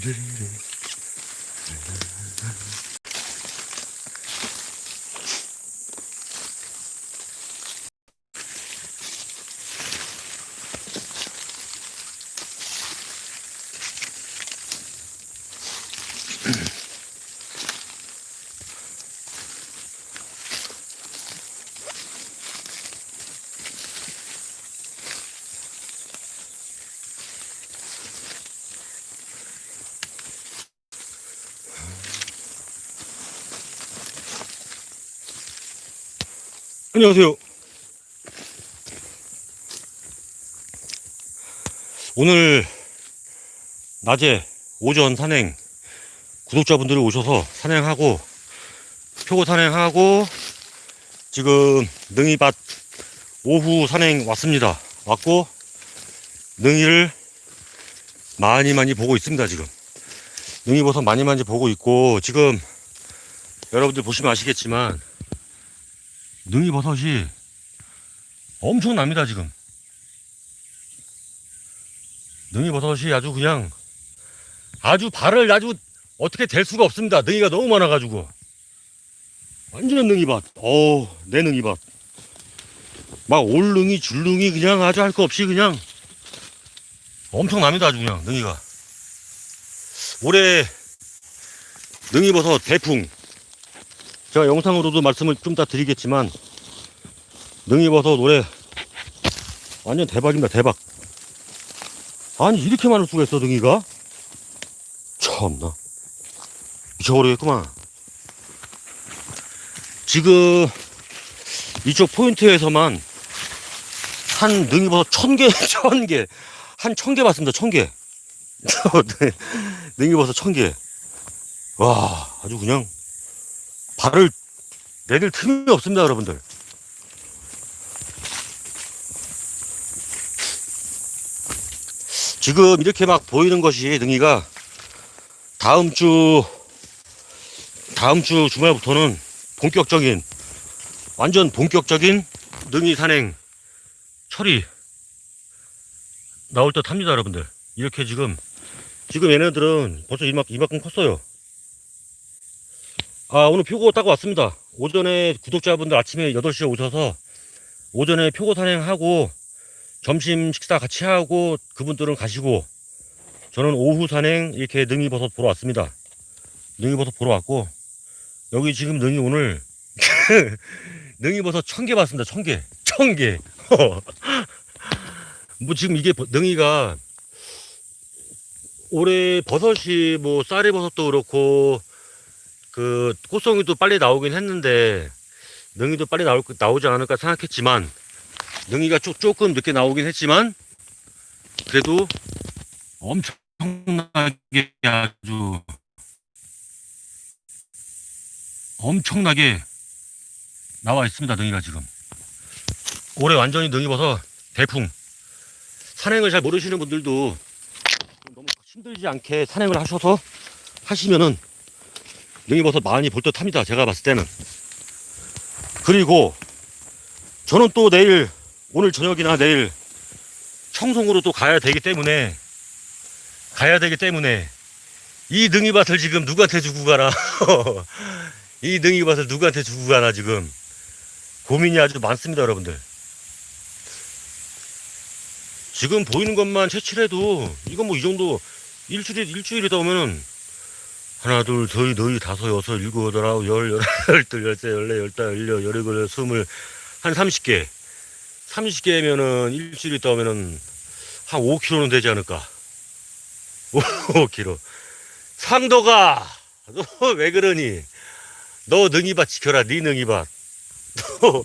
ルルルうん。 안녕하세요. 오늘 낮에 오전 산행 구독자분들이 오셔서 산행하고 표고 산행하고 지금 능이밭 오후 산행 왔습니다. 왔고 능이를 많이 많이 보고 있습니다. 지금 능이버섯 많이 많이 보고 있고 지금 여러분들 보시면 아시겠지만 능이 버섯이 엄청납니다 지금. 능이 버섯이 아주 그냥 아주 발을 아주 어떻게 될 수가 없습니다. 능이가 너무 많아가지고. 완전한 능이밭. 어우 내 능이밭. 막 올능이 줄능이 그냥 아주 할 거 없이 그냥 엄청납니다 아주 그냥 능이가. 올해 능이버섯 대풍 제가 영상으로도 말씀을 좀 이따 드리겠지만 능이버섯 노래 완전 대박입니다 대박. 아니 이렇게 많을 수가 있어 능이가? 참나. 미쳐버리겠구만. 지금 이쪽 포인트에서만 한 능이버섯 천개 천개 한 천 개 봤습니다 천개. 네, 능이버섯 천개 와 아주 그냥 발을 내릴 틈이 없습니다, 여러분들. 지금 이렇게 막 보이는 것이 능이가 다음 주, 다음 주 주말부터는 본격적인, 완전 본격적인 능이 산행 철이 나올 듯 합니다, 여러분들. 이렇게 지금, 지금 얘네들은 벌써 이만큼, 이만큼 컸어요. 아, 오늘 표고 따고 왔습니다. 오전에 구독자분들 아침에 8시에 오셔서 오전에 표고 산행하고 점심 식사 같이 하고 그분들은 가시고 저는 오후 산행 이렇게 능이버섯 보러 왔습니다. 능이버섯 보러 왔고 여기 지금 능이 오늘 능이버섯 천 개 봤습니다. 천 개. 천 개. 뭐 지금 이게 버- 능이가 올해 버섯이 뭐 쌀이 버섯도 그렇고 그 꽃송이도 빨리 나오긴 했는데 능이도 빨리 나올, 나오지 않을까 생각했지만 능이가 조, 조금 늦게 나오긴 했지만 그래도 엄청나게 아주 엄청나게 나와 있습니다 능이가 지금. 올해 완전히 능이 버섯 대풍. 산행을 잘 모르시는 분들도 너무 힘들지 않게 산행을 하셔서 하시면은 능이버섯 많이 볼 듯 합니다. 제가 봤을 때는. 그리고 저는 또 내일, 오늘 저녁이나 내일 청송으로 또 가야 되기 때문에, 가야 되기 때문에, 이 능이밭을 지금 누구한테 주고 가나. 이 능이밭을 누구한테 주고 가나 지금. 고민이 아주 많습니다, 여러분들. 지금 보이는 것만 채취해도, 이건 뭐 이 정도, 일주일, 일주일이다 오면은, 하나, 둘, 셋, 넷, 다섯, 여섯, 일곱, 여덟, 아홉, 열, 열둘, 열세, 열네, 열다, 열여, 열일곱, 열, 스물, 한 30개. 30개면은 일주일 있다 오면은 한 5kg는 되지 않을까. 5kg. 상도가! 너 왜 그러니? 너 능이밭 지켜라, 네 능이밭. 너,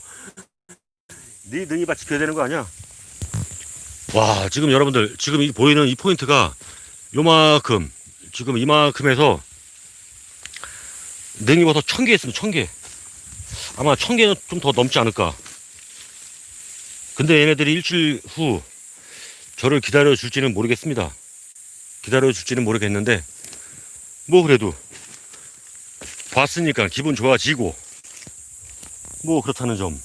네 능이밭 지켜야 되는 거 아니야? 와, 지금 여러분들, 지금 이 보이는 이 포인트가 요만큼, 지금 이만큼에서 냉이버섯 천개 있습니다. 천 개. 아마 천 개는 좀 더 넘지 않을까. 근데 얘네들이 일주일 후 저를 기다려 줄지는 모르겠습니다. 기다려 줄지는 모르겠는데 뭐 그래도 봤으니까 기분 좋아지고 뭐 그렇다는 점.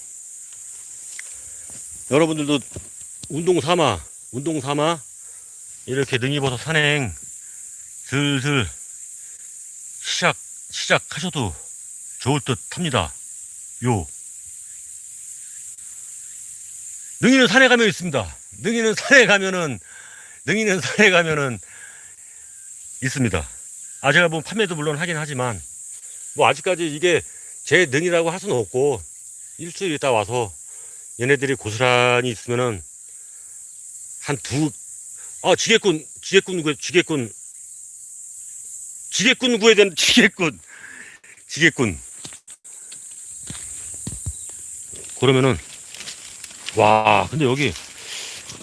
여러분들도 운동 삼아 운동 삼아 이렇게 능이버섯 산행 슬슬 시작, 시작하셔도 좋을 듯 합니다. 요. 능이는 산에 가면 있습니다. 능이는 산에 가면은, 능이는 산에 가면은 있습니다. 아, 제가 뭐 판매도 물론 하긴 하지만, 뭐 아직까지 이게 제 능이라고 할 수는 없고, 일주일 있다 와서 얘네들이 고스란히 있으면은 한 두, 아, 지게꾼, 지게꾼, 구- 지게꾼, 지게꾼 구해야 되는, 지게꾼, 지게꾼. 그러면은, 와, 근데 여기,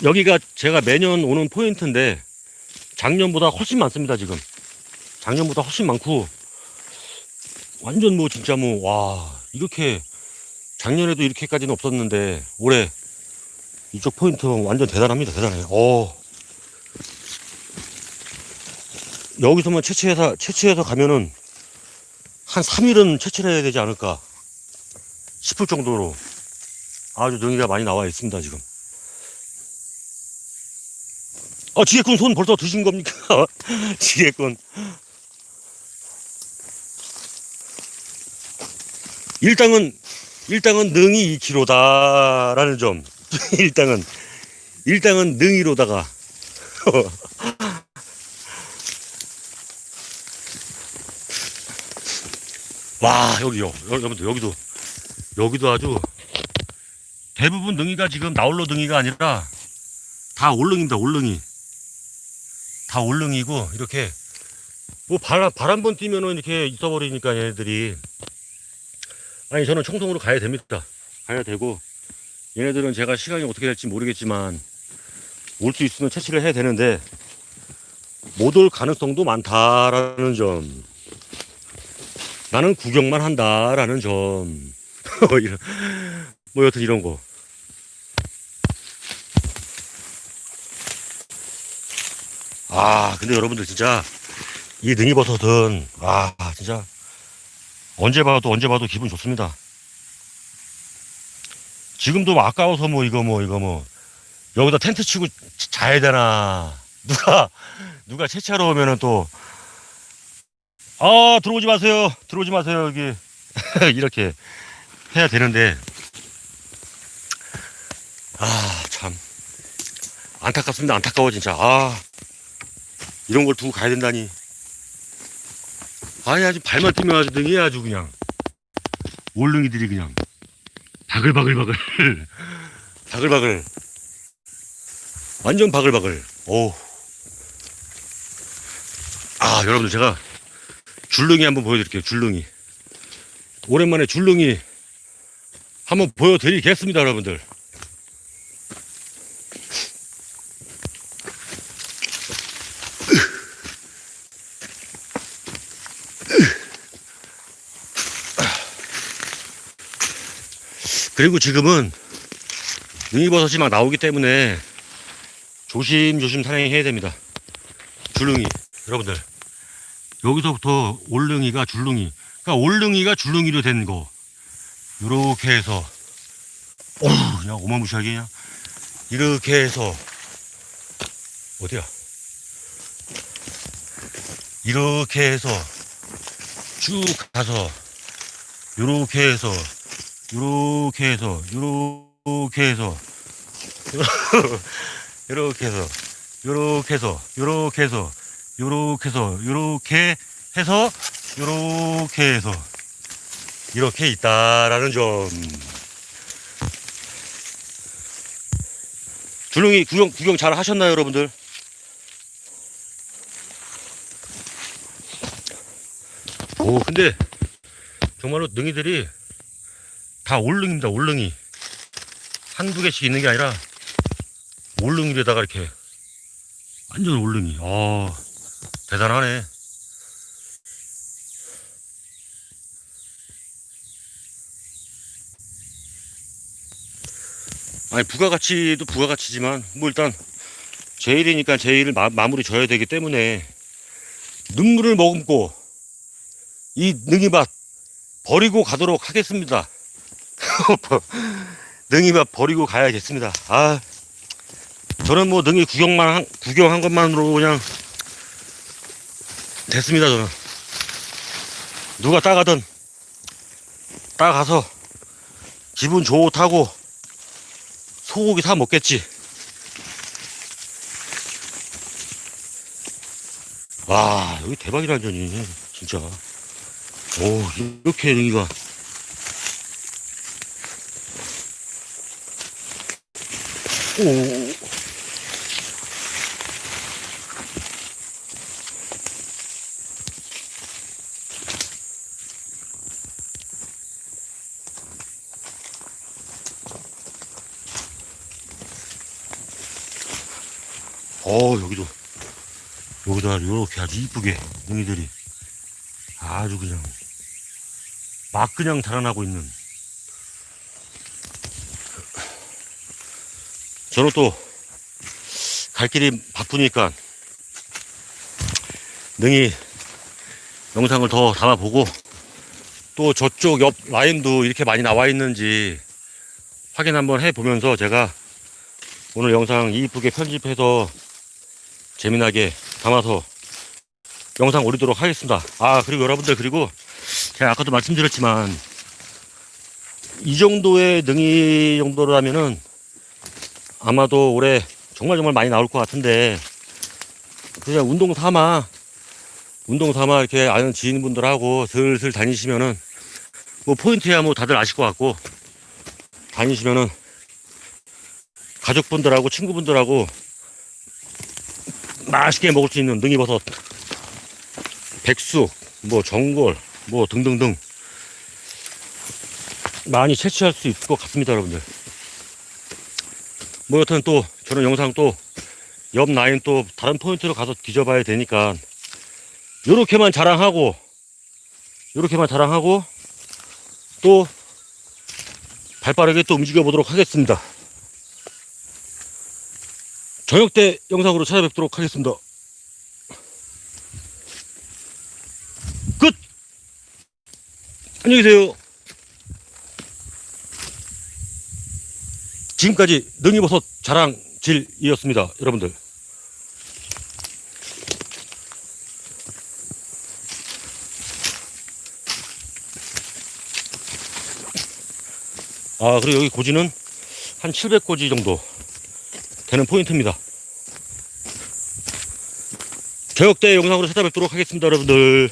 여기가 제가 매년 오는 포인트인데, 작년보다 훨씬 많습니다, 지금. 작년보다 훨씬 많고, 완전 뭐, 진짜 뭐, 와, 이렇게, 작년에도 이렇게까지는 없었는데, 올해, 이쪽 포인트 완전 대단합니다, 대단해요. 어. 여기서만 채취해서, 채취해서 가면은, 한 3일은 채취를 해야 되지 않을까 싶을 정도로 아주 능이가 많이 나와 있습니다, 지금. 아, 지게꾼 손 벌써 드신 겁니까? 지게꾼. 일당은, 일당은 능이 2kg다라는 점. 일당은, 일당은 능이로다가. 와, 여기요. 여- 여러분들, 여기도, 여기도 아주 대부분 능이가 지금 나홀로 능이가 아니라 다 올릉입니다, 올릉이. 다 올릉이고, 이렇게, 뭐 바람, 바람 번 뛰면은 이렇게 있어버리니까 얘네들이. 아니, 저는 청송으로 가야 됩니다. 가야 되고, 얘네들은 제가 시간이 어떻게 될지 모르겠지만, 올 수 있으면 채취를 해야 되는데, 못 올 가능성도 많다라는 점. 나는 구경만 한다라는 점. 이런, 뭐 여튼 이런 거. 아, 근데 여러분들 진짜 이 능이버섯은 아, 진짜 언제 봐도 언제 봐도 기분 좋습니다. 지금도 뭐 아까워서 뭐 이거 뭐 이거 뭐 여기다 텐트 치고 자야 되나 누가 누가 채취하러 오면은 또 아, 들어오지 마세요. 들어오지 마세요. 여기. 이렇게 해야 되는데. 아, 참. 안타깝습니다. 안타까워, 진짜. 아. 이런 걸 두고 가야 된다니. 아니, 아주 발만 뛰면 아주 능이 아주 그냥. 올릉이들이 그냥. 바글바글바글. 바글바글. 완전 바글바글. 오. 아, 여러분들 제가 줄릉이 한번 보여드릴게요. 줄릉이. 오랜만에 줄릉이 한번 보여드리겠습니다, 여러분들. 그리고 지금은 능이버섯이 막 나오기 때문에 조심조심 사냥해야 됩니다. 줄릉이. 여러분들. 여기서부터 올릉이가 줄릉이. 그러니까 올릉이가 줄릉이로 된 거. 이렇게 해서. 어우 그냥 어마무시하게 그냥. 이렇게 해서. 어디야? 이렇게 해서 쭉 가서 요렇게 해서 요렇게 해서 요렇게 해서. 요렇게 해서 요렇게 해서 요렇게 해서 요렇게 해서 요렇게 해서 요렇게 해서 이렇게 있다라는 점. 줄릉이 구경 구경 잘 하셨나요 여러분들? 오 근데 정말로 능이들이 다 올릉입니다 올릉이. 한두 개씩 있는 게 아니라 올릉이에다가 이렇게 완전 올릉이. 아 대단하네. 아니 부가가치도 부가가치지만 뭐 일단 제 일이니까 제 일을 마, 마무리 져야 되기 때문에 눈물을 머금고 이 능이밭 버리고 가도록 하겠습니다. 능이밭 버리고 가야겠습니다. 아 저는 뭐 능이 구경만 한, 구경한 것만으로 그냥 됐습니다 저는. 누가 따가든 따가서 기분 좋다고 소고기 사 먹겠지. 와 여기 대박이란 전이 진짜. 오 이렇게 여기가. 오 어 여기도. 여기다 이렇게 아주 이쁘게 능이들이. 아주 그냥 막 그냥 자라나고 있는. 저는 또 갈 길이 바쁘니까 능이 영상을 더 담아보고 또 저쪽 옆 라인도 이렇게 많이 나와 있는지 확인 한번 해보면서 제가 오늘 영상 이쁘게 편집해서 재미나게 담아서 영상 올리도록 하겠습니다. 아, 그리고 여러분들, 그리고 제가 아까도 말씀드렸지만, 이 정도의 능이 정도라면은 아마도 올해 정말 정말 많이 나올 것 같은데, 그냥 운동 삼아, 운동 삼아 이렇게 아는 지인분들하고 슬슬 다니시면은, 뭐 포인트야 뭐 다들 아실 것 같고, 다니시면은 가족분들하고 친구분들하고 맛있게 먹을 수 있는 능이버섯, 백숙, 뭐 전골, 뭐 등등등 많이 채취할 수 있을 것 같습니다, 여러분들. 뭐 여튼 또 저는 영상 또 옆 라인 또 다른 포인트로 가서 뒤져봐야 되니까 요렇게만 자랑하고 요렇게만 자랑하고 또 발빠르게 또 움직여 보도록 하겠습니다. 저녁 때 영상으로 찾아뵙도록 하겠습니다. 끝! 안녕히 계세요. 지금까지 능이버섯 자랑질이었습니다. 여러분들. 아, 그리고 여기 고지는 한 700고지 정도 되는 포인트입니다. 때 영상으로 찾아뵙도록 하겠습니다, 여러분들.